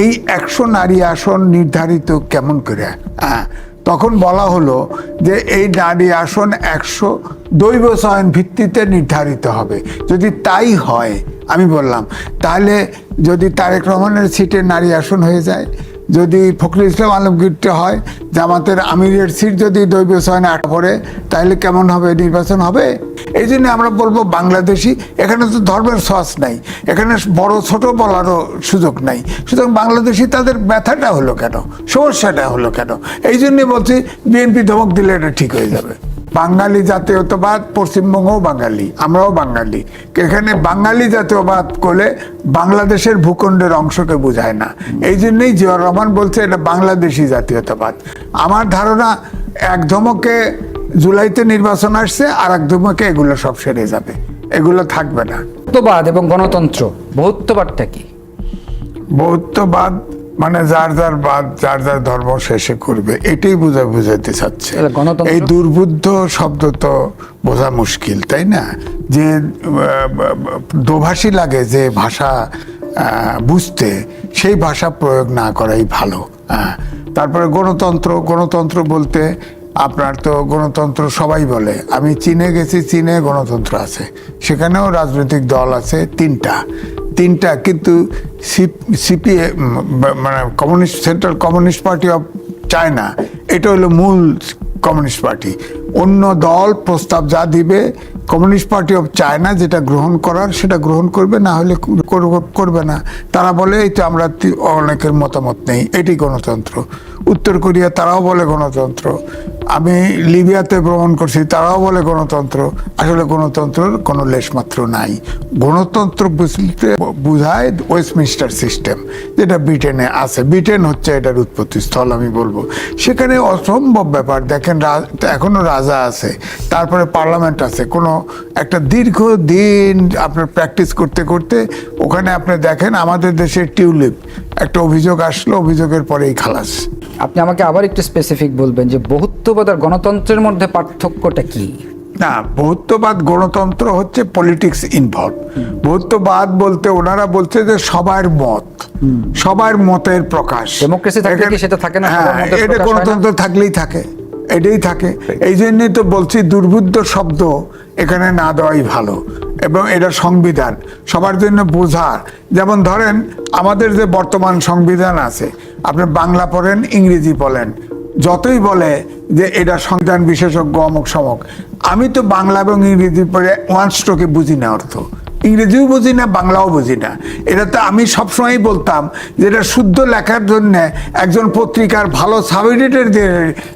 এই একশো নারী আসন নির্ধারিত কেমন করে? হ্যাঁ তখন বলা হলো যে এই নারী আসন একশো দৈব চয়ন ভিত্তিতে নির্ধারিত হবে। যদি তাই হয়, আমি বললাম, তাহলে যদি তারেক রহমানের সিটে নারী আসন হয়ে যায় যদি ফখরুল ইসলাম আলমগীরটা হয়, জামাতের আমিরের সিট যদি দৈব চয়নে আট পড়ে, তাহলে কেমন হবে নির্বাচন হবে? এই জন্য আমরা বলব বাংলাদেশি, এখানে তো ধর্মের সস নাই, এখানে বড় ছোট বলারও সুযোগ নাই। সুতরাং বাংলাদেশি তাদের ব্যথাটা হলো কেন? সমস্যাটা হলো কেন? এই জন্যে বলছি, বিএনপি ধমক দিলে এটা ঠিক হয়ে যাবে। বাঙালি জাতীয়তাবাদ পশ্চিমবঙ্গও বাঙালি আমরাও বাঙালি। এখানে বাঙালি জাতীয়বাদ করলে বাংলাদেশের ভূখণ্ডের অংশকে বোঝায় না। এই জন্যই জিয়র রহমান বলছে এটা বাংলাদেশি জাতীয়তাবাদ। আমার ধারণা এক ধমকে জুলাইতে নির্বাচন আসছে আর এক ধমকে এগুলো সব সেরে যাবে। এগুলো থাকবে না। বহুত্ববাদ এবং গণতন্ত্র বহুত্ববাদটা কি? বৌদ্ধবাদ মানে যার যার বাদ যার যার ধর্ম শেষে করবে। এটাই বোঝা বুঝাইতে চাচ্ছে। এই দুর্বুদ্ধ শব্দ তো বোঝা মুশকিল তাই না? যে দোভাষী লাগে যে ভাষা বুঝতে সেই ভাষা প্রয়োগ না করাই ভালো। হ্যাঁ। তারপরে গণতন্ত্র গণতন্ত্র বলতে আপনার তো গণতন্ত্র সবাই বলে। আমি চীনে গেছি চীনে গণতন্ত্র আছে। সেখানেও রাজনৈতিক দল আছে তিনটা। তিনটা, কিন্তু সিপিএ মানে communist, central communist party of China, এটা হলো মূল কমিউনিস্ট পার্টি। অন্য দল প্রস্তাব যা দিবে, কমিউনিস্ট পার্টি অফ চায়না যেটা গ্রহণ করার, সেটা গ্রহণ করবে, না হলে কর- করবে না। তারা বলে, এই তো আমরা অনেকের মতামত নেই, এটি গণতন্ত্র। উত্তর কোরিয়া, তারাও বলে গণতন্ত্র। আমি লিবিয়াতে ভ্রমণ করছি, তারাও বলে গণতন্ত্র। আসলে গণতন্ত্রের কোনো লেশমাত্র নাই। গণতন্ত্র বুঝতে বুঝায় ওয়েস্টমিনিস্টার সিস্টেম যেটা ব্রিটেনে আছে। ব্রিটেন হচ্ছে এটার উৎপত্তি স্থল আমি বলব। সেখানে অসম্ভব ব্যাপার। দেখেন এখনও রাজা আছে, তারপরে পার্লামেন্ট আছে। কোনো একটা দীর্ঘ দিন আপনার প্র্যাকটিস করতে করতে ওখানে আপনি দেখেন আমাদের দেশের টিউলিপ, একটা অভিযোগ আসলো, অভিযোগের পরেই খালাস। আপনি আমাকে আবার একটু স্পেসিফিক বলবেন যে বহুত্ববাদ আর গণতন্ত্রের মধ্যে পার্থক্যটা কি? না বহুত্ববাদ গণতন্ত্র হচ্ছে পলিটিক্স ইনভলভ বহুত্ববাদ বলতে ওনারা বলছে যে সবার মত সবার মতের প্রকাশ। থাকলে কি সেটা থাকে না? হ্যাঁ, এটা? গণতন্ত্র থাকলেই থাকে এটাই থাকে। এই জন্যই তো বলছি দুর্বুদ্ধ শব্দ এখানে না দেওয়াই ভালো এবং এটা সংবিধান সবার জন্য বোঝার যেমন ধরেন আমাদের যে বর্তমান সংবিধান আছে আপনি বাংলা পড়েন ইংরেজি বলেন যতই বলে যে এটা সংবিধান বিশেষজ্ঞ অমুক সমক, আমি তো বাংলা এবং ইংরেজি পরে ওয়ান স্ট্রোকে বুঝি না অর্থ। ইংরেজিও বুঝি না, বাংলাও বুঝি না। এটা তো আমি সবসময়ই বলতাম যে এটা শুদ্ধ লেখার জন্য একজন পত্রিকার ভালো সাব এডিটর দিয়ে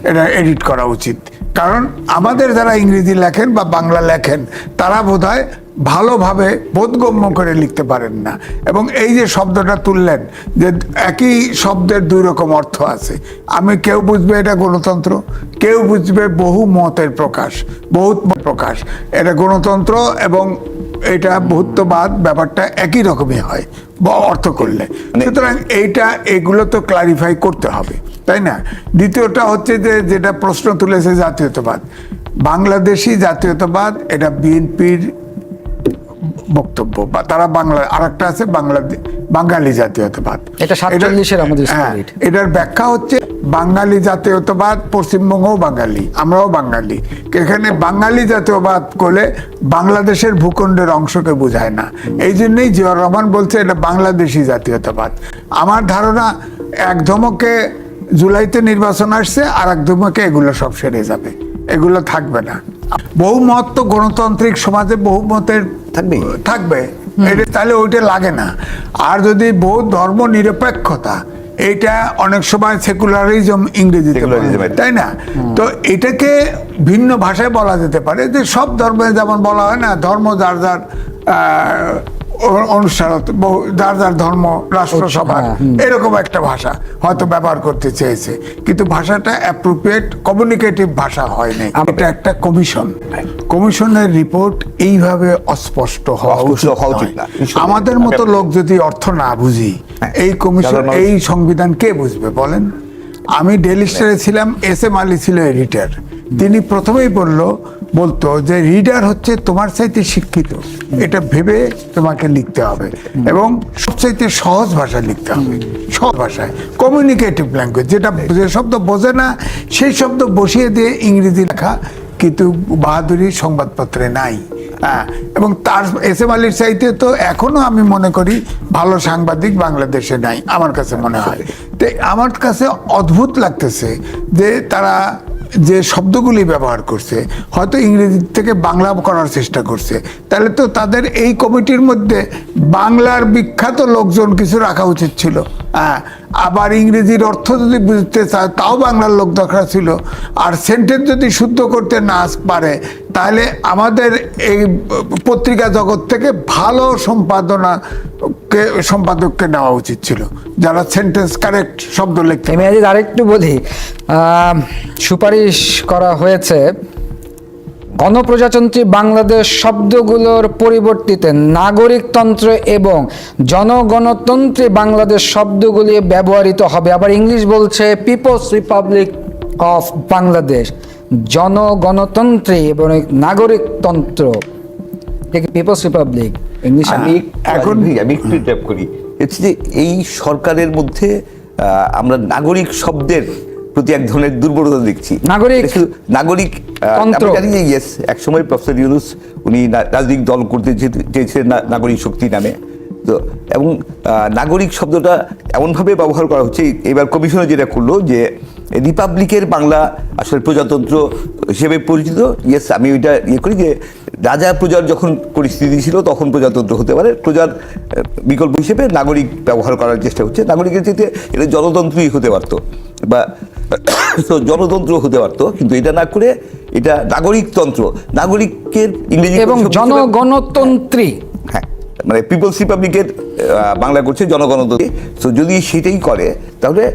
এটা এডিট করা উচিত। কারণ আমাদের যারা ইংরেজি লেখেন বা বাংলা লেখেন, তারা বোধহয় ভালোভাবে বোধগম্য করে লিখতে পারেন না। এবং এই যে শব্দটা তুললেন যে একই শব্দের দুই রকম অর্থ আছে। আমি কেউ বুঝবে এটা গণতন্ত্র? কেউ বুঝবে বহু মতের প্রকাশ বহুত প্রকাশ। এটা গণতন্ত্র এবং এটা বহুত্ববাদ ব্যাপারটা একই রকমই হয় বা অর্থ করলে। সুতরাং এইটা এগুলো তো ক্লারিফাই করতে হবে তাই না? দ্বিতীয়টা হচ্ছে যে যেটা প্রশ্ন তুলেছে জাতীয়তাবাদ। বাংলাদেশি জাতীয়তাবাদ এটা বিএনপির বক্তব্য বা তারা বাংলা আর একটা আছে বাংলাদেশ বাঙালি জাতীয়তাবাদ। এটা 47 এর আমাদের হ্যাঁ, এটার ব্যাখ্যা হচ্ছে বাঙালি জাতীয়তাবাদ পশ্চিমবঙ্গও বাঙালি আমরাও বাঙালি। এখানে বাঙালি জাতীয়বাদ করলে বাংলাদেশের ভূখণ্ডের অংশকে বোঝায় না। এই জন্যই জিয়র রহমান বলছে এটা বাংলাদেশি জাতীয়তাবাদ। আমার ধারণা এক ধমকে জুলাইতে নির্বাচন আসছে আর এক ধমকে এগুলো সব সেরে যাবে। এগুলো থাকবে না। বহুমত তো গণতান্ত্রিক সমাজে বহুমতের থাকবেই। থাকবে। এটা তাহলে ওইটা লাগে না। আর যদি বহু ধর্ম নিরপেক্ষতা এটা অনেক সময় সেকুলারিজম ইংরেজিতে তাই না? তো এটাকে ভিন্ন ভাষায় বলা যেতে পারে যে সব ধর্মে যেমন বলা হয় না ধর্ম যার যার অনুষ্ঠান বহু- যার যার ধর্ম রাষ্ট্রসভা হ্যাঁ, এরকম একটা ভাষা হয়তো ব্যবহার করতে চেয়েছে। কিন্তু ভাষাটা অ্যাপ্রোপ্রিয়েট কমিউনিকেটিভ ভাষা হয় নাই এটা একটা কমিশন কমিশনের রিপোর্ট এইভাবে অস্পষ্ট হওয়া উচিত। আমাদের মতো লোক যদি অর্থ না বুঝি এই কমিশন এই সংবিধান কে বুঝবে বলেন? আমি ডেলি স্টারে ছিলাম এস এম আলী ছিল এডিটার তিনি প্রথমেই বলল বলতো যে রিডার হচ্ছে তোমার চাইতে শিক্ষিত। এটা ভেবে তোমাকে লিখতে হবে। এবং সবচাইতে সহজ ভাষায় লিখতে হবে। সহজ ভাষায়। কমিউনিকেটিভ ল্যাঙ্গুয়েজ যেটা যে শব্দ বোঝে না, সেই শব্দ বসিয়ে দিয়ে ইংরেজি লেখা কিন্তু বাহাদুরি সংবাদপত্রে নাই। হ্যাঁ এবং তার এস এম আলীর চাইতে তো এখনও আমি মনে করি ভালো সাংবাদিক বাংলাদেশে নাই, আমার কাছে মনে হয়। তো আমার কাছে অদ্ভুত লাগতেছে যে তারা যে শব্দগুলি ব্যবহার করছে, হয়তো ইংরেজি থেকে বাংলা করার চেষ্টা করছে। তাহলে তো তাদের এই কমিটির মধ্যে বাংলার বিখ্যাত লোকজন কিছু রাখা উচিত ছিল। হ্যাঁ আবার ইংরেজির অর্থ যদি বুঝতে চায়, তাও বাংলার লোক দরকার ছিল। আর সেন্টেন্স যদি শুদ্ধ করতে না পারে তাহলে আমাদের এই পত্রিকা জগৎ থেকে ভালো সম্পাদনা সম্পাদককে নেওয়া উচিত ছিল, যারা সেন্টেন্স কারেক্ট শব্দ লিখতে আমি আজ আরেকটু বলি সুপারিশ করা হয়েছে, গণপ্রজাতন্ত্রী বাংলাদেশ শব্দগুলোর পরিবর্তিতে নাগরিকতন্ত্র এবং জনগণতন্ত্রী বাংলাদেশ শব্দগুলি ব্যবহৃত হবে। আবার ইংলিশ বলছে পিপলস রিপাবলিক অফ বাংলাদেশ জনগণতন্ত্রী এবং নাগরিকতন্ত্র পিপলস রিপাবলিক ইংলিশ আমি এখন- আমি- একটু ট্যাপ করি। হচ্ছে যে এই সরকারের মধ্যে আমরা নাগরিক শব্দের প্রতি এক ধরনের দুর্বলতা দেখছি। নাগরিক নাগরিক। জানি যে ইয়েস এক সময় প্রফেসর ইউনুস উনি রাজনৈতিক দল করতে চেয়েছিলেন নাগরিক শক্তি নামে। তো এবং নাগরিক শব্দটা এমনভাবে ব্যবহার করা হচ্ছে এবার কমিশনে যেটা করল যে রিপাবলিকের বাংলা আসলে প্রজাতন্ত্র হিসেবে পরিচিত। ইয়েস আমি ওইটা ইয়ে করি যে রাজা প্রজার যখন পরিস্থিতি ছিল তখন প্রজাতন্ত্র হতে পারে। প্রজার বিকল্প হিসেবে নাগরিক ব্যবহার করার চেষ্টা হচ্ছে। নাগরিকের চেয়ে এটা জনতন্ত্রই হতে পারতো। বা তো জনতন্ত্র হতে পারতো। কিন্তু এটা না করে এটা নাগরিকতন্ত্র। নাগরিকের ইংরেজি এবং জনগণতন্ত্রী। হ্যাঁ মানে পিপলস রিপাবলিকের বাংলা করছে জনগণতন্ত্রী। তো যদি সেটাই করে তাহলে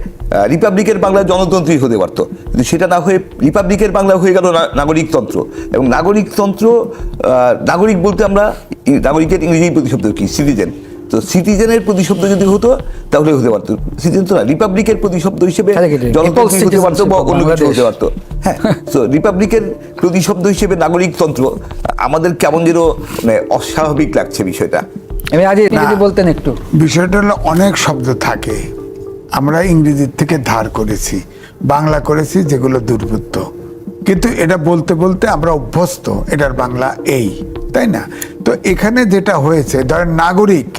রিপাবলিকের বাংলা জনতন্ত্রই হতে পারতো। কিন্তু সেটা না হয়ে রিপাবলিকের বাংলা হয়ে গেল নাগরিকতন্ত্র। এবং নাগরিকতন্ত্র আহ, নাগরিক বলতে আমরা নাগরিকের ইংরেজি প্রতিশব্দ কি? সিটিজেন তো সিটিজেনের প্রতিশব্দ যদি হতো তাহলে হতে পারতো। সিটিজেন তো না রিপাবলিকের প্রতিশব্দ হিসেবে জনতন্ত্রী হতে পারতো বা অন্য কিছু হতে। পারতো। হ্যাঁ তো রিপাবলিকের প্রতিশব্দ হিসেবে নাগরিকতন্ত্র আমাদের কেমন যেন মানে অস্বাভাবিক লাগছে বিষয়টা। আমি আজ যদি বলতেন একটু। বিষয়টা হলো অনেক শব্দ থাকে। আমরা ইংরেজির থেকে ধার করেছি বাংলা করেছি যেগুলো দুর্বৃত্ত। কিন্তু এটা বলতে বলতে আমরা অভ্যস্ত এটার বাংলা এই তাই না? তো এখানে যেটা হয়েছে ধরেন নাগরিক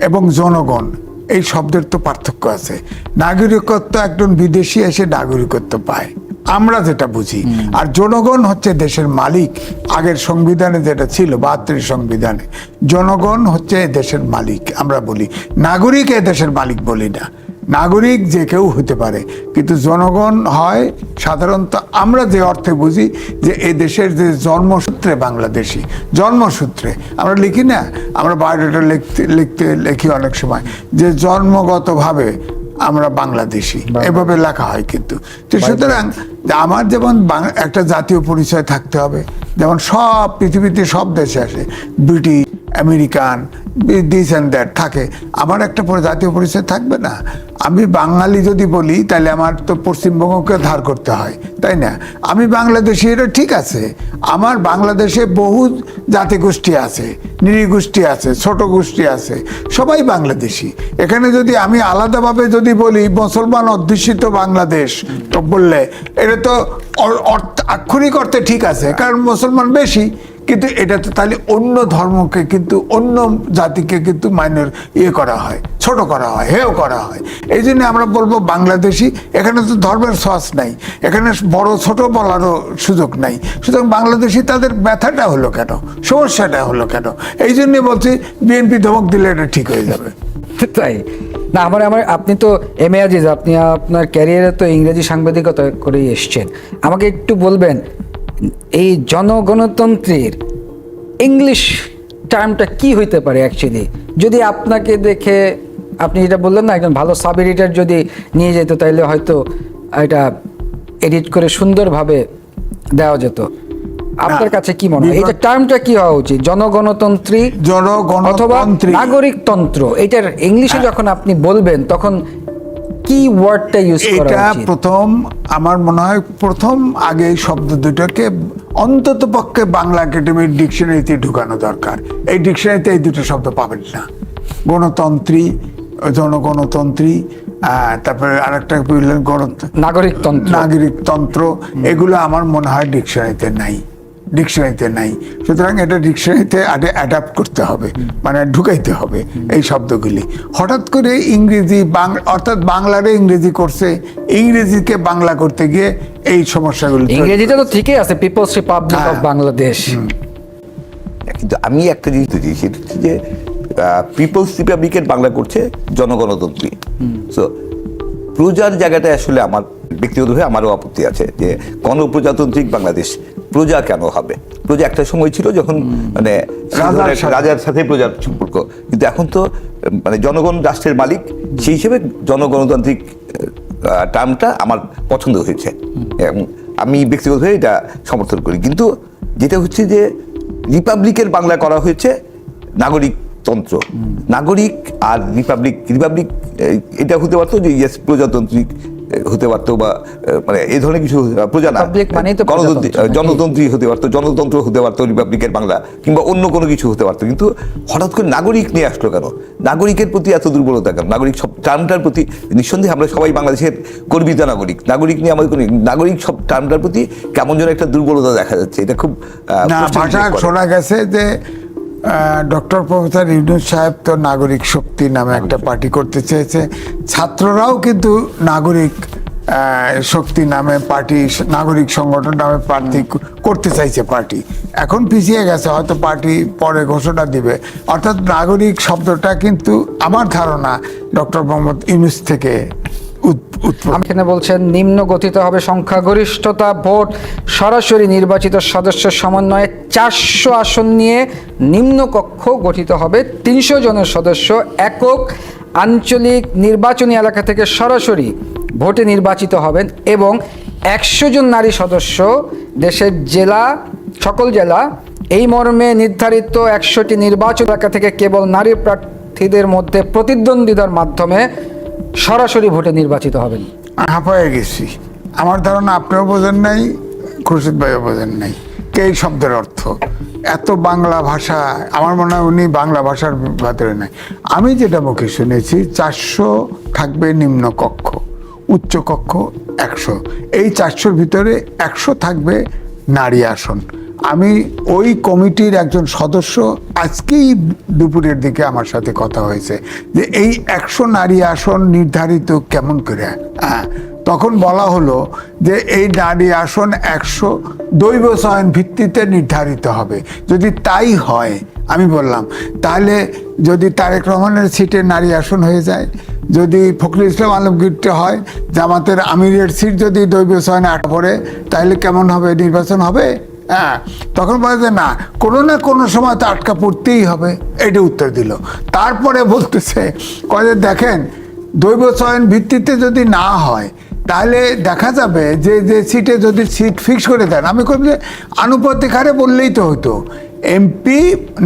এবং জনগণ এই শব্দের তো পার্থক্য আছে। নাগরিকত্ব একজন বিদেশি এসে নাগরিকত্ব পায়। আমরা যেটা বুঝি। আর জনগণ হচ্ছে দেশের মালিক। আগের সংবিধানে যেটা ছিল বাহাত্তরের সংবিধানে জনগণ হচ্ছে এ দেশের মালিক আমরা বলি। নাগরিক এ দেশের মালিক বলি না। নাগরিক যে কেউ হতে পারে। কিন্তু জনগণ হয় সাধারণত আমরা যে অর্থে বুঝি যে এ দেশের যে জন্মসূত্রে বাংলাদেশি জন্মসূত্রে। আমরা লিখি না আমরা বায়োডাটা লিখতে লিখতে লিখি অনেক সময় যে জন্মগতভাবে আমরা বাংলাদেশি। এভাবে লেখা হয় কিন্তু। তো সুতরাং আমার যেমন একটা জাতীয় পরিচয় থাকতে হবে যেমন সব পৃথিবীতে সব দেশে আসে British American this and that থাকে। আমার একটা জাতীয় পরিচয় থাকবে না। আমি বাঙালি যদি বলি, তাহলে আমার তো পশ্চিমবঙ্গকে ধার করতে হয়, তাই না? আমি বাংলাদেশি, এটা ঠিক আছে। আমার বাংলাদেশে বহু জাতিগোষ্ঠী আছে নৃগোষ্ঠী আছে, ছোট গোষ্ঠী আছে, সবাই বাংলাদেশি। এখানে যদি আমি আলাদাভাবে যদি বলি, মুসলমান অধ্যুষিত বাংলাদেশ, তো বললে, এটা তো আক্ষরিক অর্থে ঠিক আছে, কারণ মুসলমান বেশি। কিন্তু এটা তো তাহলে অন্য ধর্মকে কিন্তু অন্য জাতিকে কিন্তু মাইনর ইয়ে করা হয়, ছোট করা হয় হেও করা হয়। এই জন্য আমরা বলব বাংলাদেশি, এখানে তো ধর্মের সস নাই, এখানে বড় ছোট বলারও সুযোগ নাই। সুতরাং বাংলাদেশি তাদের ব্যথাটা হলো কেন? সমস্যাটা হলো কেন? এই জন্য বলছি, বিএনপি ধমক দিলে এটা ঠিক হয়ে যাবে। তাই? না, আমার আমার, আপনি তো এম এ আজিজ, আপনি আপনার ক্যারিয়ারে তো ইংরেজি সাংবাদিকতা করেই এসছেন। আমাকে একটু বলবেন এই জনগণতন্ত্রের ইংলিশ টার্মটা কি হইতে পারে অ্যাকচুয়ালি যদি আপনাকে দেখে আপনি যেটা বললেন না একজন ভালো সাব এডিটার যদি নিয়ে যেত তাহলে হয়তো এটা এডিট করে সুন্দরভাবে দেওয়া যেত। আপনার কাছে কি মনে হয়? এটা টার্মটা কি হওয়া উচিত? জনগণতন্ত্রী জনগণ অথবা নাগরিকতন্ত্র? এটার ইংলিশে যখন আপনি বলবেন তখন কি ওয়ার্ডটা ইউজ করা এটা প্রথম আমার মনে হয় প্রথম আগে এই শব্দ দুটোকে অন্তত পক্ষে বাংলা একাডেমির ডিকশনারিতে ঢুকানো দরকার। এই ডিকশনারিতে এই দুটো শব্দ পাবেন না। গণতন্ত্রী জনগণতন্ত্রী আহ, তারপরে আরেকটা বললেন গণতন্ত্র নাগরিকতন্ত্র। নাগরিকতন্ত্র এগুলো আমার মনে হয় ডিকশনারিতে নাই। ডিকশনারিতে নাই। সুতরাং এটা ডিকশনারিতে অ্যাডাপ্ট করতে হবে মানে ঢুকাইতে হবে এই শব্দগুলি। হঠাৎ করে ইংরেজি বাংলা অর্থাৎ বাংলারে ইংরেজি করছে ইংরেজিকে বাংলা করতে গিয়ে এই সমস্যাগুলি তৈরি ইংরেজিটা তো ঠিকই আছে পিপলস রিপাবলিক অফ। বাংলাদেশ কিন্তু আমি একটা জিনিস বুঝি সেটা হচ্ছে যে পিপলস রিপাবলিকের বাংলা করছে জনগণতন্ত্রী। সো প্রজার জায়গাটায় আসলে আমার ব্যক্তিগতভাবে আমারও আপত্তি আছে যে গণপ্রজাতান্ত্রিক বাংলাদেশ প্রজা কেন হবে? প্রজা একটা সময় ছিল যখন মানে রাজার সাথে। রাজার প্রজার সম্পর্ক। কিন্তু এখন তো মানে জনগণ রাষ্ট্রের মালিক সেই হিসেবে জনগণতান্ত্রিক টার্মটা আমার পছন্দ হয়েছে। এবং আমি ব্যক্তিগতভাবে এটা সমর্থন করি। কিন্তু যেটা হচ্ছে যে রিপাবলিকের বাংলা করা হয়েছে নাগরিকতন্ত্র নাগরিক আর রিপাবলিক রিপাবলিক এটা হতে পারতো যে ইয়েস প্রজাতান্ত্রিক হতে পারতো বা মানে এই ধরনের কিছু প্রজা না গণতন্ত্রী জনতন্ত্রী হতে পারতো জনতন্ত্র হতে পারতো রিপাবলিকের বাংলা কিংবা অন্য কোনো কিছু হতে পারতো। কিন্তু হঠাৎ করে নাগরিক নিয়ে আসলো কেন? নাগরিকের প্রতি এত দুর্বলতা কেন? নাগরিক সব টার্মটার প্রতি নিঃসন্দেহে আমরা সবাই বাংলাদেশের গর্বিত নাগরিক। নাগরিক নিয়ে আমাদের কোনো নাগরিক সব টার্মটার প্রতি কেমন যেন একটা দুর্বলতা দেখা যাচ্ছে। এটা খুব। শোনা গেছে যে ডক্টর প্রফেসর ইউনুস সাহেব তো নাগরিক শক্তি নামে একটা পার্টি করতে চেয়েছে। ছাত্ররাও কিন্তু নাগরিক শক্তি নামে পার্টি নাগরিক সংগঠন নামে প্রার্থী করতে চাইছে পার্টি। এখন পিছিয়ে গেছে হয়তো পার্টি পরে ঘোষণা দিবে। অর্থাৎ নাগরিক শব্দটা কিন্তু আমার ধারণা ডক্টর মোহাম্মদ ইউনুস থেকে এখানে বলছেন নিম্ন গঠিত হবে সংখ্যাগরিষ্ঠতা ভোট। সরাসরি নির্বাচিত সদস্যের সমন্বয়ে চারশো আসন নিয়ে নিম্ন কক্ষ গঠিত হবে তিনশো জনের সদস্য একক আঞ্চলিক নির্বাচনী এলাকা থেকে সরাসরি ভোটে নির্বাচিত হবেন এবং একশো জন নারী সদস্য দেশের জেলা, সকল জেলা, এই মর্মে নির্ধারিত একশোটি নির্বাচন এলাকা থেকে কেবল নারী প্রার্থীদের মধ্যে প্রতিদ্বন্দ্বিতার মাধ্যমে সরাসরি ভোটে নির্বাচিত হবেন। হাঁপায়ে গেছি। আমার ধারণা আপনিও বোঝেন নাই, খুরশিদ ভাইও বোঝেন নাই। এই শব্দের অর্থ? এত বাংলা ভাষা, আমার মনে হয় উনি বাংলা ভাষার ভেতরে নাই। আমি যেটা মুখে শুনেছি, চারশো থাকবে নিম্ন কক্ষ, উচ্চ কক্ষ একশো। এই চারশোর ভিতরে একশো থাকবে নারী আসন। আমি ওই কমিটির একজন সদস্য আজকেই দুপুরের দিকে আমার সাথে কথা হয়েছে যে এই একশো নারী আসন নির্ধারিত কেমন করে? হ্যাঁ তখন বলা হলো যে এই নারী আসন একশো দৈব চয়ন ভিত্তিতে নির্ধারিত হবে। যদি তাই হয়, আমি বললাম, তাহলে যদি তারেক রহমানের সিটে নারী আসন হয়ে যায়, যদি ফখরুল ইসলাম আলমগীরটা হয়, জামাতের আমিরের সিট যদি দৈব চয়নে আট পড়ে, তাহলে কেমন হবে? নির্বাচন হবে? হ্যাঁ। তখন বলে যে না, কোনো না কোনো সময় তো আটকা পড়তেই হবে, এটা উত্তর দিল। তারপরে বলতেছে, কয়ে দেখেন, দৈব চয়ন ভিত্তিতে যদি না হয় তাহলে দেখা যাবে যে যে সিটে যদি সিট ফিক্স করে দেন, আমি কই যে আনুপাতিক হারে বললেই তো হতো। এমপি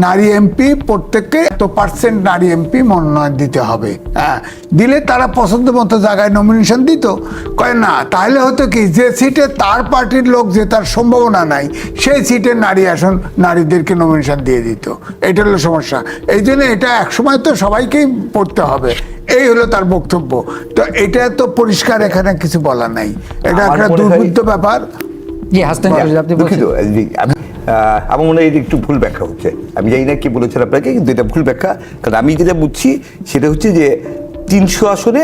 নারী এমপি প্রত্যেককে এত পার্সেন্ট নারী এমপি মনোনয়ন দিতে হবে। হ্যাঁ দিলে তারা পছন্দ মতো জায়গায় নমিনেশন দিত। কয় না, তাহলে হতো কি, যে সিটে তার পার্টির লোক যে তার সম্ভাবনা নাই, সেই সিটে নারী আসন, নারীদেরকে নমিনেশন দিয়ে দিত। এটা হলো সমস্যা। এই জন্য এটা একসময় তো সবাইকেই পড়তে হবে। এই হলো তার বক্তব্য। তো এটা তো পরিষ্কার এখানে কিছু বলা নাই। এটা একটা দুর্বৃত্ত ব্যাপার। জি হাসতেন আপনি দুঃখিত আমার মনে হয় একটু ভুল ব্যাখ্যা হচ্ছে। আমি জানি না কি বলেছেন আপনাকে কিন্তু এটা ভুল ব্যাখ্যা। কারণ আমি যেটা বুঝছি সেটা হচ্ছে যে তিনশো আসনে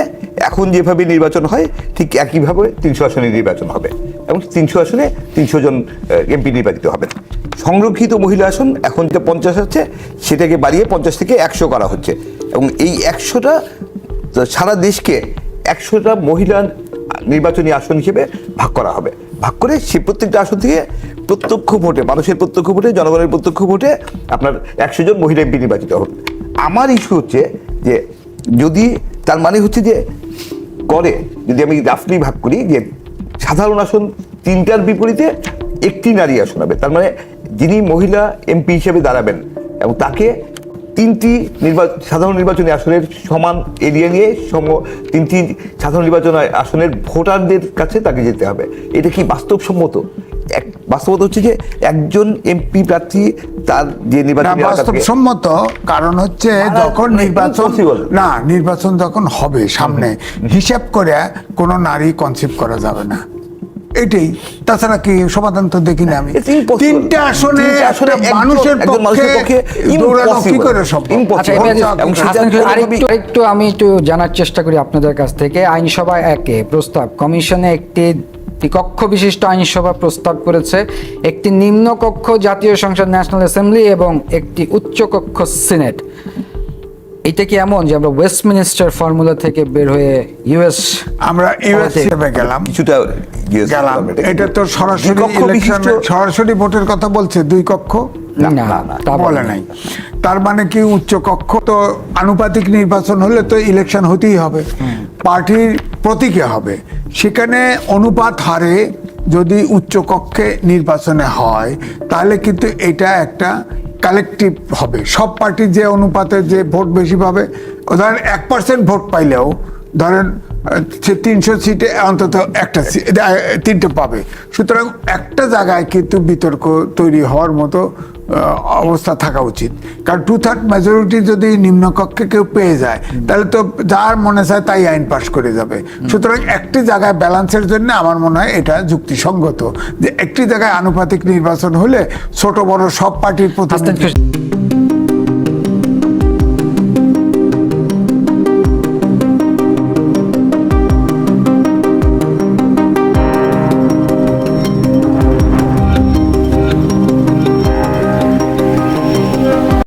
এখন যেভাবে নির্বাচন হয় ঠিক একইভাবে তিনশো আসনে নির্বাচন হবে। এবং তিনশো আসনে তিনশো জন এমপি নির্বাচিত হবেন সংরক্ষিত মহিলা আসন এখন যেটা পঞ্চাশ আছে সেটাকে বাড়িয়ে পঞ্চাশ থেকে একশো করা হচ্ছে। এবং এই একশোটা সারা দেশকে একশোটা মহিলা নির্বাচনী আসন হিসেবে ভাগ করা হবে। ভাগ করে সে প্রত্যেকটা আসন থেকে প্রত্যক্ষ ভোটে, মানুষের প্রত্যক্ষ ভোটে, জনগণের প্রত্যক্ষ ভোটে আপনার একশো জন মহিলা এমপি নির্বাচিত হবে। আমার ইস্যু হচ্ছে যে যদি, তার মানে হচ্ছে যে করে, যদি আমি রাফলি ভাগ করি যে সাধারণ আসন তিনটার বিপরীতে একটি নারী আসন হবে। তার মানে যিনি মহিলা এমপি হিসেবে দাঁড়াবেন এবং তাকে তিনটি নির্বাচন সাধারণ নির্বাচনী আসনের সমান এরিয়া নিয়ে সম তিনটি সাধারণ নির্বাচন আসনের ভোটারদের কাছে তাকে যেতে হবে। এটা কি বাস্তবসম্মত? এক বাস্তবতা হচ্ছে যে একজন এমপি প্রার্থী তার যে নির্বাচনী বাস্তবসম্মত কারণ হচ্ছে যখন নির্বাচন না নির্বাচন যখন হবে সামনে হিসাব করে কোনো নারী কনসিভ করা যাবে না। এটাই। তাছাড়া কি সমাধান তো দেখি না আমি. তিনটে আসনে মানুষের পক্ষে দৌড়ানো কি করে। আচ্ছা কোনোভাবেই- আরেকটু আমি একটু জানার চেষ্টা করি আপনাদের কাছ থেকে। আইনসভায় একে প্রস্তাব। কমিশনে একটি কক্ষ বিশিষ্ট আইনসভা প্রস্তাব করেছে। একটি নিম্ন কক্ষ জাতীয় সংসদ ন্যাশনাল অ্যাসেম্বলি এবং একটি উচ্চ কক্ষ সিনেট। এটা কি এমন যে আমরা ওয়েস্টমিনিস্টার ফর্মুলা থেকে বের হয়ে ইউএস আমরা ইউএস হিসেবে গেলাম? কিছুটা গেলাম। এটা তো সরাসরি ইলেকশন সরাসরি ভোটের কথা বলছে দুই কক্ষ? না না তা বলে নাই। তার মানে কি উচ্চ কক্ষ? তো আনুপাতিক নির্বাচন হলে তো ইলেকশন হতেই হবে। পার্টির প্রতীকে হবে। সেখানে অনুপাত হারে যদি উচ্চ কক্ষে নির্বাচনে হয় তাহলে কিন্তু এটা একটা কালেকটিভ হবে। সব পার্টি যে অনুপাতে যে ভোট বেশি পাবে ধরেন এক পার্সেন্ট ভোট পাইলেও, ধরেন, সে তিনশো সিটে অন্তত একটা তিনটে পাবে। সুতরাং একটা জায়গায় কিন্তু বিতর্ক তৈরি হওয়ার মতো অবস্থা থাকা উচিত। কারণ টু থার্ড মেজরিটি যদি নিম্নকক্ষে কেউ পেয়ে যায় তাহলে তো যার মনে চায় তাই আইন পাশ করে যাবে। সুতরাং একটি জায়গায় ব্যালেন্সের জন্য আমার মনে হয় এটা যুক্তিসঙ্গত। যে একটি জায়গায় আনুপাতিক নির্বাচন হলে ছোট বড় সব পার্টির প্রতি